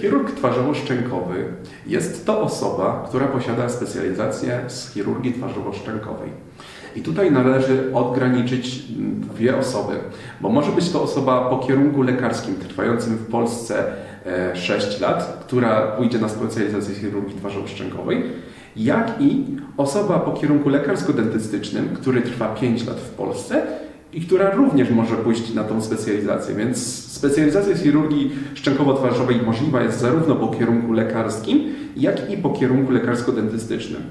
Chirurg twarzowo-szczękowy jest to osoba, która posiada specjalizację z chirurgii twarzowo-szczękowej. I tutaj należy odgraniczyć dwie osoby, bo może być to osoba po kierunku lekarskim trwającym w Polsce e, 6 lat, która pójdzie na specjalizację chirurgii twarzowo-szczękowej, jak i osoba po kierunku lekarsko-dentystycznym, który trwa 5 lat w Polsce i która również może pójść na tą specjalizację. Więc specjalizacja chirurgii szczękowo-twarzowej możliwa jest zarówno po kierunku lekarskim, jak i po kierunku lekarsko-dentystycznym.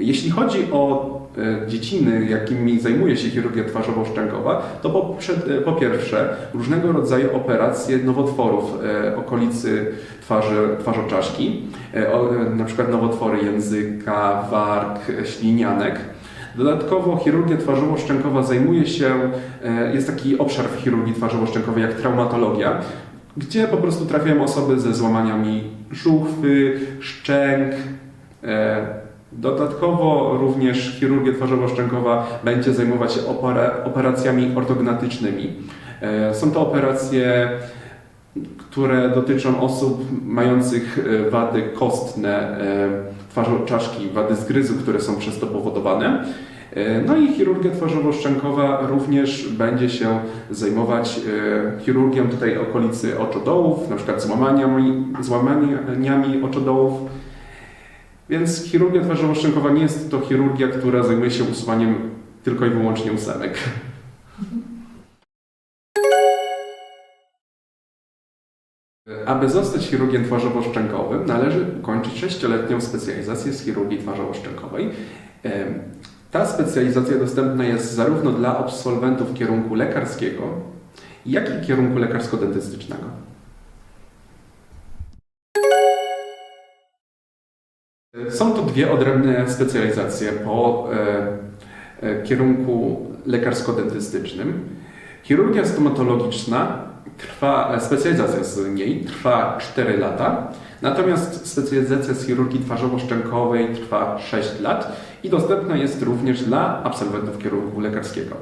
Jeśli chodzi o e, dziedziny, jakimi zajmuje się chirurgia twarzowo-szczękowa, to po, e, po pierwsze różnego rodzaju operacje nowotworów e, okolicy twarzy, twarzoczaszki, na przykład nowotwory języka, warg, ślinianek. Dodatkowo chirurgia twarzowo-szczękowa zajmuje się, e, jest taki obszar w chirurgii twarzowo-szczękowej jak traumatologia, gdzie po prostu trafiają osoby ze złamaniami żuchwy, szczęk. e, Dodatkowo również chirurgia twarzowo-szczękowa będzie zajmować się opera- operacjami ortognatycznymi. E, Są to operacje, które dotyczą osób mających wady kostne twarzoczaszki, wady zgryzu, które są przez to powodowane. E, No i chirurgia twarzowo-szczękowa również będzie się zajmować e, chirurgią tutaj okolicy oczodołów, na przykład złamaniami, złamaniami oczodołów. Więc chirurgia twarzowo-szczękowa nie jest to chirurgia, która zajmuje się usuwaniem tylko i wyłącznie ósemek. Aby zostać chirurgiem twarzowo-szczękowym, należy ukończyć 6-letnią specjalizację z chirurgii twarzowo-szczękowej. Ta specjalizacja dostępna jest zarówno dla absolwentów kierunku lekarskiego, jak i kierunku lekarsko-dentystycznego. Są to dwie odrębne specjalizacje po e, e, kierunku lekarsko-dentystycznym. Chirurgia stomatologiczna trwa, e, specjalizacja z niej trwa 4 lata, natomiast specjalizacja z chirurgii twarzowo-szczękowej trwa 6 lat i dostępna jest również dla absolwentów kierunku lekarskiego.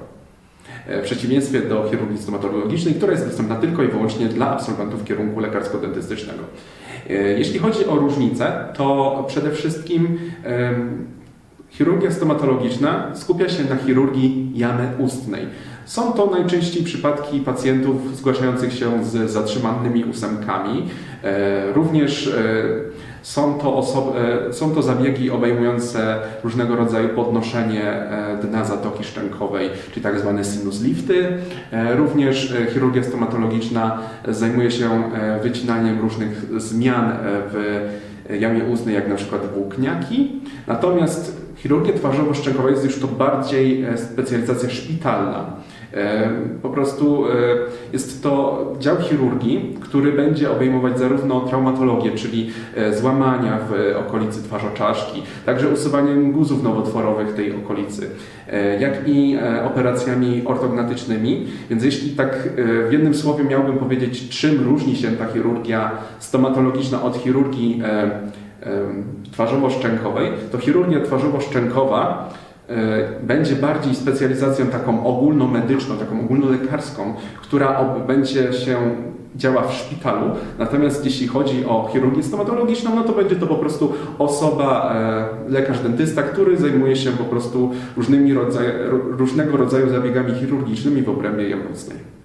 E, W przeciwieństwie do chirurgii stomatologicznej, która jest dostępna tylko i wyłącznie dla absolwentów kierunku lekarsko-dentystycznego. E, Jeśli chodzi o różnice, to przede wszystkim chirurgia stomatologiczna skupia się na chirurgii jamy ustnej. Są to najczęściej przypadki pacjentów zgłaszających się z zatrzymanymi ósemkami. E, Również e, są to, osob- e, są to zabiegi obejmujące różnego rodzaju podnoszenie dna zatoki szczękowej, czyli tak zwane sinus lifty. Również chirurgia stomatologiczna zajmuje się wycinaniem różnych zmian w jamie ustnej, jak na przykład włókniaki. Natomiast chirurgia twarzowo-szczękowa jest już to bardziej e, specjalizacja szpitalna. E, Po prostu e, jest to dział chirurgii, który będzie obejmować zarówno traumatologię, czyli złamania w okolicy twarzoczaszki, także usuwaniem guzów nowotworowych tej okolicy, jak i operacjami ortognatycznymi. Więc jeśli tak w jednym słowie miałbym powiedzieć, czym różni się ta chirurgia stomatologiczna od chirurgii twarzowo-szczękowej, to chirurgia twarzowo-szczękowa e, będzie bardziej specjalizacją taką ogólnomedyczną, taką ogólnolekarską, która będzie się działa w szpitalu. Natomiast jeśli chodzi o chirurgię stomatologiczną, no to będzie to po prostu osoba, e, lekarz dentysta, który zajmuje się po prostu różnymi rodzaj, ró- różnego rodzaju zabiegami chirurgicznymi w obrębie ustnej.